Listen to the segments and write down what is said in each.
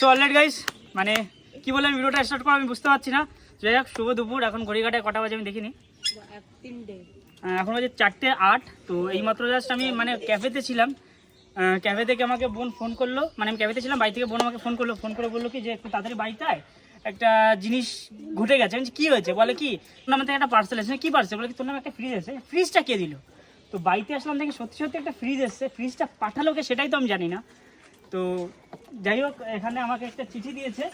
So already guys মানে কি বলে আমি ভিডিওটা স্টার্ট করব আমি বুঝতে পারছি না। যাই হোক শুভ দুপুর। এখন ঘড়ি কাটায় কটা বাজে আমি দেখিনি। এখন বাজে চারটে আট। তো এইমাত্র জাস্ট আমি মানে ক্যাফেতে ছিলাম। ক্যাফে থেকে আমাকে বোন ফোন করল। মানে আমি ক্যাফেতে ছিলাম বাড়ি থেকে বোন আমাকে ফোন করল। ফোন করে বলল কি যে একটু তাড়াতাড়ি বাড়িতে আয়। একটা জিনিস ঘটে গেছে। আমি কি হয়েছে? বলে কি তোর নাম থেকে একটা পার্সেল এসেছে কি পার্সেল বলে কি তোর নামে একটা ফ্রিজ এসেছে ফ্রিজটা কে দিল? তো বাড়িতে আসলাম দেখি সত্যি সত্যি একটা ফ্রিজ এসেছে। ফ্রিজটা পাঠালো কে সেটাই তো আমি জানি না। তো যাই হোক এখানে আমাকে একটা চিঠি দিয়েছে।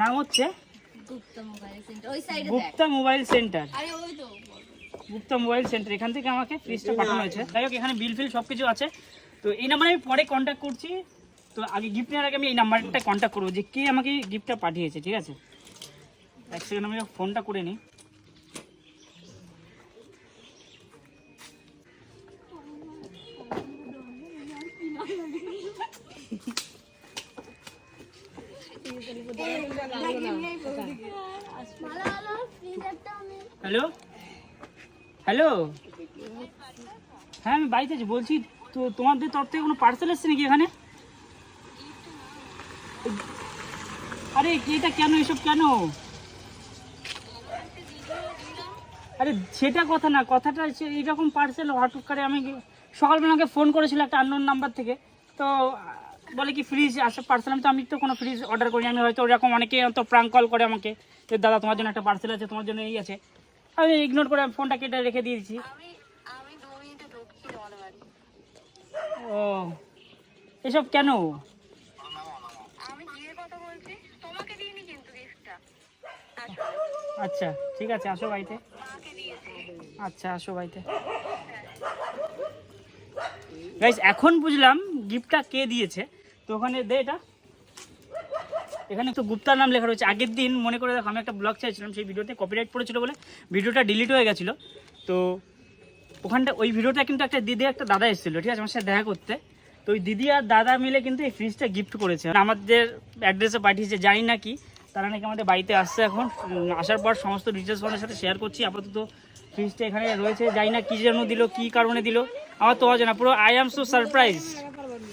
নাম হচ্ছে Gupta mobile centre. Gupta mobile centre. এখান থেকে আমাকে ফ্রিজটা পাঠানো হয়েছে। যাই হোক এখানে বিল ফিল সব কিছু আছে। তো এই নাম্বারে আমি পরে কন্ট্যাক্ট করছি। তো আগে গিফট নেওয়ার আগে আমি এই নাম্বারটা কন্ট্যাক্ট করব যে কে আমাকে গিফটটা পাঠিয়েছে ঠিক আছে? এক সেকেন্ড আমি ফোনটা করে নিই। হ্যালো? হ্যালো? হ্যাঁ আমি বাড়িতে আছি। বলছি, তো তোমাদের তরফ থেকে কোনো পার্সেল এসছে নাকি এখানে? আরে, এটা কেন? এসব কেন? আরে, সেটা কথা না। কথাটা এইরকম পার্সেল হঠাৎ করে আমি সকালবেলা আমাকে ফোন করেছিল একটা আননোন নাম্বার থেকে। তো বলে কি ফ্রিজ আসে পার্সেল আমি তো আমি তো কোনো ফ্রিজ অর্ডার করিনি। আমি হয়তো ওরকম অনেকে তো প্রাঙ্ক কল করে আমাকে যে দাদা তোমার জন্য একটা পার্সেল আছে তোমার জন্য এই আছে। আমি ইগনোর করে আমি ফোনটা কেটে রেখে দিয়েছি ও। এসব কেন? আচ্ছা ঠিক আছে আসো বাড়িতে। আচ্ছা আসো বাড়িতে। গাইস এখন বুঝলাম গিফটটা কে দিয়েছে। তো ওখানে দে এটা। এখানে একটু গুপ্তার নাম লেখা রয়েছে। আগের দিন মনে করে দেখো, আমি একটা ব্লগ চাইছিলাম, সেই ভিডিওতে কপিরাইট পড়েছিল বলে ভিডিওটা ডিলিট হয়ে গেছিল। তো ওখানটা, ওই ভিডিওটা কিন্তু একটা দিদি, একটা দাদা এসেছিল, ঠিক আছে? আমার সাথে দেখা করতে। তো ওই দিদি আর দাদা মিলে কিন্তু এই ফ্রিজটা গিফট করেছে। আমাদের অ্যাড্রেসে পাঠিয়েছে, জানি না কি। তারা নাকি আমাদের বাড়িতে আসছে এখন। আসার পর সমস্ত ডিটেলস তোমাদের সাথে শেয়ার করছি। আপাতত ফ্রিজটা এখানে রয়েছে। জানি না কী জন্য দিল, কী কারণে দিল। আমার তো অজানা, পুরো আই অ্যাম সো সারপ্রাইজ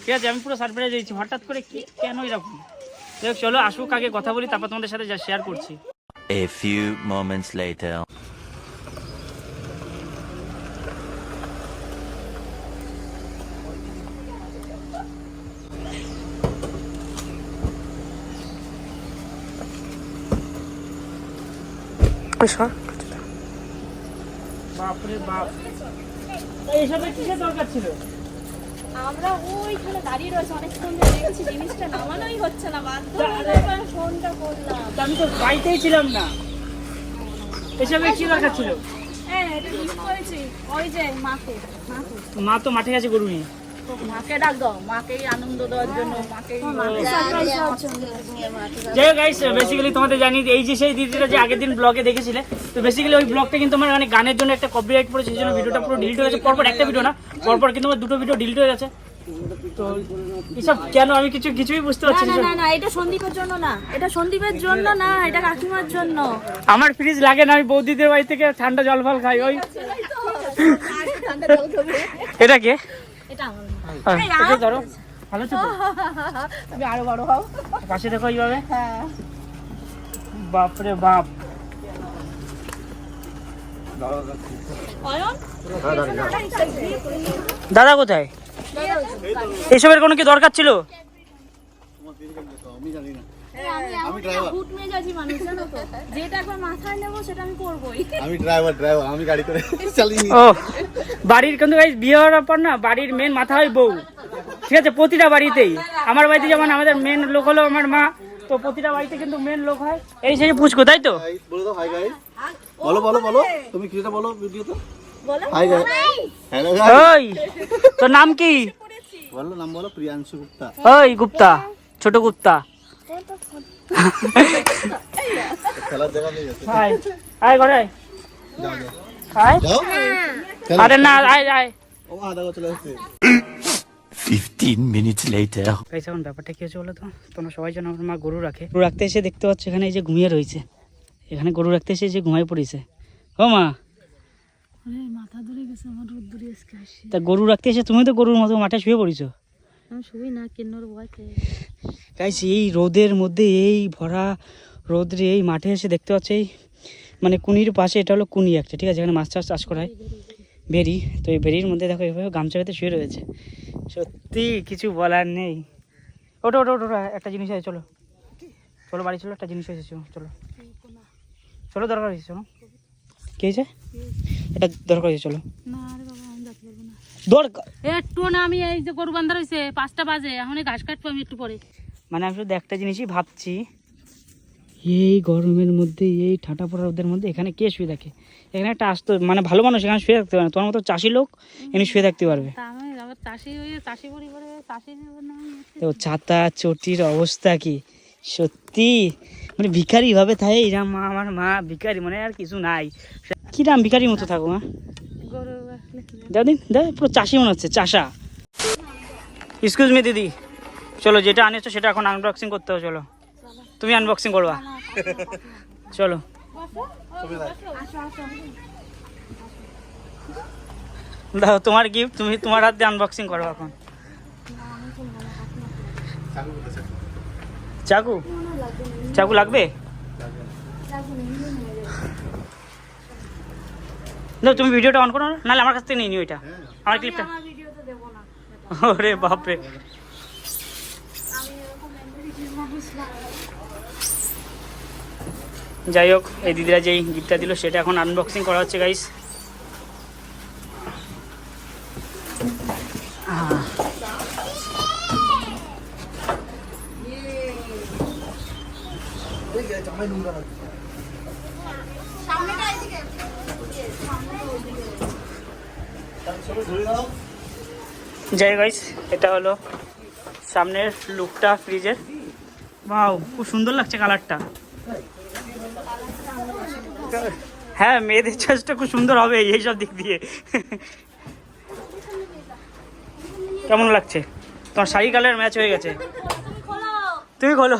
ঠিক আছে আমি পুরো সারপ্রাইজ হয়েছি হঠাৎ করে কি কেন এরকম? হোক, চলো আসুক আগে কথা বলি তারপর তোমাদের সাথে যা শেয়ার করছি। A few moments later. বাপরে বাপ। এইসবের কিসের দরকার ছিল? আমরা ওইখানে দাঁড়িয়ে রয়েছে অনেকক্ষণ ধরে দেখছি জিনিসটা নামানোই হচ্ছে না বাধ্য ফোনটা করলাম। আমি তো বাড়িতেই ছিলাম না। এসবে কি দরকার ছিল? হ্যাঁ এটা মিস করেছি ওই যে মাকে। মা তো মাঠে গেছে গরু নিয়ে। মাকে ডাক দাও মাকেই আনন্দ দেওয়ার জন্য মাকেই সারপ্রাইজ দেওয়ার জন্য যাই হোক গাইস বেসিক্যালি তোমাদের জানি এই যে সেই দিদিটা যে আগের দিন ব্লগে দেখেছিলে তো বেসিক্যালি ওই ব্লগটা কিন্তু আমার মানে গানের জন্য একটা কপিরাইট পড়েছে সেই জন্য ভিডিওটা পুরো ডিলিট হয়ে গেছে পরপর একটা ভিডিও না পরপর কিন্তু আমার দুটো ভিডিও ডিলিট হয়ে গেছে। তো এসব কেন আমি কিছু কিছুই বুঝতে পারছি না না না না এটা সন্দীপের জন্য না এটা সন্দীপের জন্য না এটা কাকিমার জন্য। আমার ফ্রিজ লাগে না আমি বৌদিদের বাড়ি থেকে ঠান্ডা জল ফল খাই ওই। এটা কে? এটা আমার। ধরো। ভালো তো? তুমি আরও বড় হও। পাশে দেখো এইভাবে। হ্যাঁ। বাপরে বাপ। দাদা কোথায়? এসবের কোনো কি দরকার ছিল? আমি হুট মেজাজি মানুষ জানো তো? যেটা একবার মাথায় নেব সেটা আমি করবোই। আমি ড্রাইভার ড্রাইভার আমি গাড়ি করে চালিয়ে ও বাড়ির কিন্তু বিয়ে হওয়ার পর না বাড়ির মেন মাথা হয় বউ। ঠিক আছে প্রতিটা বাড়িতেই। আমার বাড়িতে যেমন আমাদের মেন লোক হলো আমার মা তো প্রতিটা বাড়িতে কিন্তু মেন লোক হয়। এই সেই পুচকো তাই তো? বলে হাই গাইস বলো বলো বলো। তুমি কিছুটা বলো ভিডিওতে হাই গাইস হ্যালো গাইস ওই তোর নাম কি? বলো নাম বলো প্রিয়াংশু গুপ্তা। ওই গুপ্তা। ছোট কুত্তা। আরে না আয় আয়। ও আধা চলে আসছে। 15 minutes later. গাইস এখন ব্যাপারটা কি হচ্ছে বলো তো? তোমরা সবাই জানো আমার মা গরু রাখে। গরু রাখতে এসে দেখতে পাচ্ছ এখানে এই যে ঘুমিয়ে রয়েছে। এখানে গরু রাখতে এসে যে ঘুমাই পড়েছে। ও মা। মাথা ধরে গেছে আমার রোদ ধরে তা গরু রাখতে এসে তুমি তো গরুর মতো মাঠে শুয়ে পড়েছো। আমি শুই না কিন্নর গাইস এই রোদের মধ্যে এই ভরা রোদ্রে এই মাঠে এসে দেখতে পাচ্ছি এই মানে কুনির পাশে এটা হলো কুনি একটা ঠিক আছে? এখানে মাছ চাষ চাষ করা হয়। বেরি তো এই বেরির মধ্যে দেখো এভাবে গামছা পেতে শুয়ে রয়েছে। সত্যি কিছু বলার নেই। ওটো ওটো ওটো একটা জিনিস আছে চলো। চলো বাড়ি চলো একটা জিনিস হয়েছে চলো, চলো। চলো দরকার হয়েছে চলো কি হয়েছে এটা দরকার হয়েছে চলো। দরকার একটু না আমি এই যে গরু বান্ধা রয়েছে পাঁচটা বাজে এখন ঘাস কাটবো আমি একটু পরে। মানে আমি শুধু একটা জিনিসই ভাবছি। এই গরমের মধ্যে এই ঠাটা পড়া রোদের মধ্যে এখানে কে শুয়ে থাকে? এখানে একটা আসতো মানে ভালো মানুষ এখানে শুয়ে থাকতে পারে না। তোমার মতো চাষি লোক এখানে শুয়ে থাকতে পারবে। তা আমি আবার চাষি চাষি পরিবারে চাষি না তো ছাতা চটির অবস্থা কি? সত্যি? মানে ভিখারি ভাবে থাকে এরা মা আমার মা ভিখারি মানে আর কিছু নাই। কিরাম ভিখারির মতো থাকো মা? গরু আসলে কি দাও দিন দাও পুরো চাষি মনে হচ্ছে চাষা। এক্সকিউজ মি দিদি। চলো যেটা আনিয়েছো সেটা এখন আনবক্সিং করতে হবে চলো। তুমি আনবক্সিং করবা। চলো। দাও তোমার গিফট তুমি তোমার হাত দিয়ে আনবক্সিং করো এখন। চাকু? চাকু লাগবে? না তুমি ভিডিওটা অন করো না নাহলে আমার কাছ থেকে নিয়ে নিও এটা। আমার ক্লিপটা ওরে বাপরে। যাই হোক, এই দিদিরা যেই গিফটটা দিল, সেটা এখন আনবক্সিং করা হচ্ছে গাইস যাই গাইস এটা হলো সামনের লুকটা ফ্রিজের। বাও খুব সুন্দর লাগছে কালারটা। হ্যাঁ মেয়েদের চয়েসটা খুব সুন্দর হবে এইসব দিক দিয়ে। কেমন লাগছে? তোমার শাড়ি কালার ম্যাচ হয়ে গেছে। তুমি খোলো।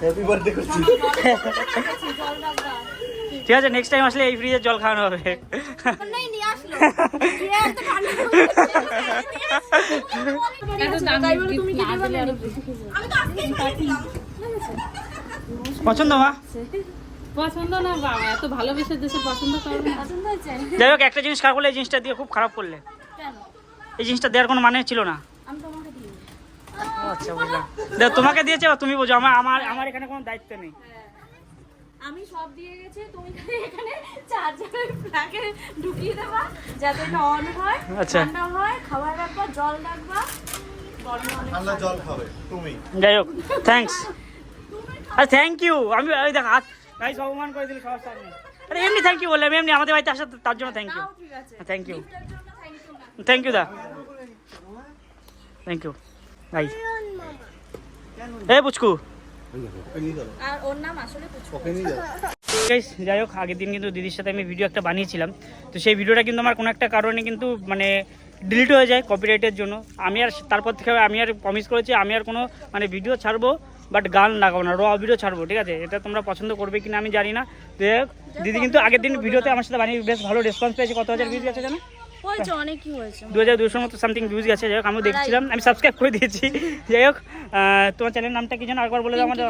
হ্যাপি বার্থডে করছি। ঠিক আছে নেক্সট টাইম আসলে এই ফ্রিজের জল খাওয়ানো হবে। পছন্দ মা? পছন্দ না বাবা এত ভালোবেসে দেশে পছন্দ করবে না। যাই হোক একটা জিনিস খারাপ করলে এই জিনিসটা দিয়ে খুব খারাপ করলে। এই জিনিসটা দেওয়ার কোনো মানে ছিল না। আচ্ছা বুঝলাম তোমাকে দিয়েছে তুমি বোঝো। আমার আমার আমার এখানে কোনো দায়িত্ব নেই। আমি সব দিয়ে গেছি তুমি খালি এখানে চার্জারের প্লাগে ঢুকিয়ে দেবা যাতে এটা অন হয় আচ্ছা। ঠান্ডা হয় খাবার রাখবা জল রাখবা। গরমে ঠান্ডা জল খাবে তুমি। যাই হোক থ্যাঙ্কস আরে থ্যাংক ইউ আমি ওই দেখ হাত গাইস অপমান করে দিল সবার সামনে। আরে এমনি থ্যাংক ইউ বললাম এমনি আমাদের বাড়িতে তার জন্য thank you thank you thank you the. Thank you ভাই এ পুচকু আর ওর নাম আসলে যাই হোক আগের দিন কিন্তু দিদির সাথে আমি ভিডিও একটা বানিয়েছিলাম। তো সেই ভিডিওটা কিন্তু আমার কোনো একটা কারণে কিন্তু মানে ডিলিট হয়ে যায় কপিরাইটের জন্য। আমি আর তারপর থেকে আমি আর প্রমিস করেছি আমি আর কোনো মানে ভিডিও ছাড়বো বাট গান লাগাবো না র ভিডিও ছাড়বো ঠিক আছে? এটা তোমরা পছন্দ করবে কিনা আমি জানি না। তো যাই হোক, দিদি কিন্তু আগের দিন ভিডিওতে আমার সাথে বানিয়ে বেশ ভালো রেসপন্স পেয়েছে। কত হাজার ভিউজ আছে জানো? হয়েছে অনেকই হয়েছে। দু হাজার দুশোর মতো সামথিং ভিউজ গেছে যাই হোক আমিও দেখছিলাম আমি সাবস্ক্রাইব করে দিয়েছি। যাই হোক তোমার চ্যানেলের নামটা কি যেন একবার বলে দাও আমাদের।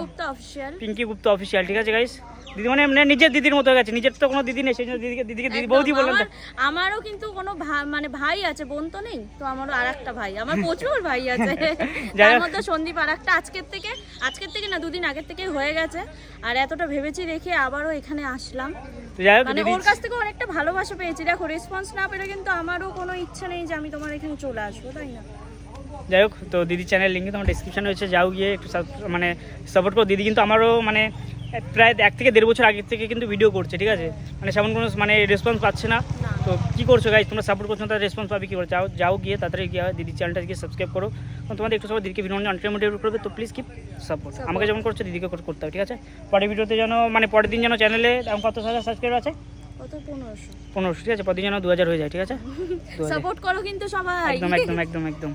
পিঙ্কি গুপ্ত অফিসিয়াল ঠিক আছে গাইস দিদি মানে এমনি নিজের দিদির মতো গেছে নিজের তো কোনো দিদি নেই সেই জন্য দিদিকে দিদিকে দিদি বৌদি বললাম। আমারও কিন্তু কোনো মানে ভাই আছে বোন তো নেই তো আমারও আর একটা ভাই আমার প্রচুর ভাই আছে। মধ্যে সন্দীপ আর একটা আজকের থেকে আজকের থেকে না দুদিন আগের থেকে হয়ে গেছে। আর এতটা ভেবেছি রেখে আবারও এখানে আসলাম। মানে ওর কাছ থেকে অনেকটা ভালোবাসা পেয়েছি। দেখো রেসপন্স না পেলে কিন্তু আমারও কোনো ইচ্ছা নেই যে আমি তোমার এখানে চলে আসব তাই না? যাই হোক তো দিদি চ্যানেল লিঙ্ক তোমার ডিসক্রিপশনে রয়েছে। যাও গিয়ে একটু মানে সাপোর্ট করো। দিদি কিন্তু আমারও মানে প্রায় এক থেকে দেড় বছর আগের থেকে কিন্তু ভিডিও করছে ঠিক আছে? মানে সেমন কোনো মানে রেসপন্স পাচ্ছে না। তো কী করছ গাইজ তোমরা সাপোর্ট করছ তার রেসপন্স পাবে কী করে? যাও যাও গিয়ে তাড়াতাড়ি গিয়ে দিদির চ্যানেলটা গিয়ে সাবস্ক্রাইব করো। কারণ তোমাদের একটু সবাই দিদিকে ভিডিও আনলিমিটেড করবে তো প্লিজ কিপ সাপোর্ট আমাকে যেমন করছ দিদিকে কর- করতে হবে ঠিক আছে? পরের ভিডিওতে যেন মানে পরের দিন যেন চ্যানেলে কত হাজার সাবস্ক্রাইব আছে? পনেরোশো। পনেরোশো ঠিক আছে? পরের দিন যেন দু হাজার হয়ে যায় ঠিক আছে? সাপোর্ট করো কিন্তু সবাই। একদম একদম একদম একদম।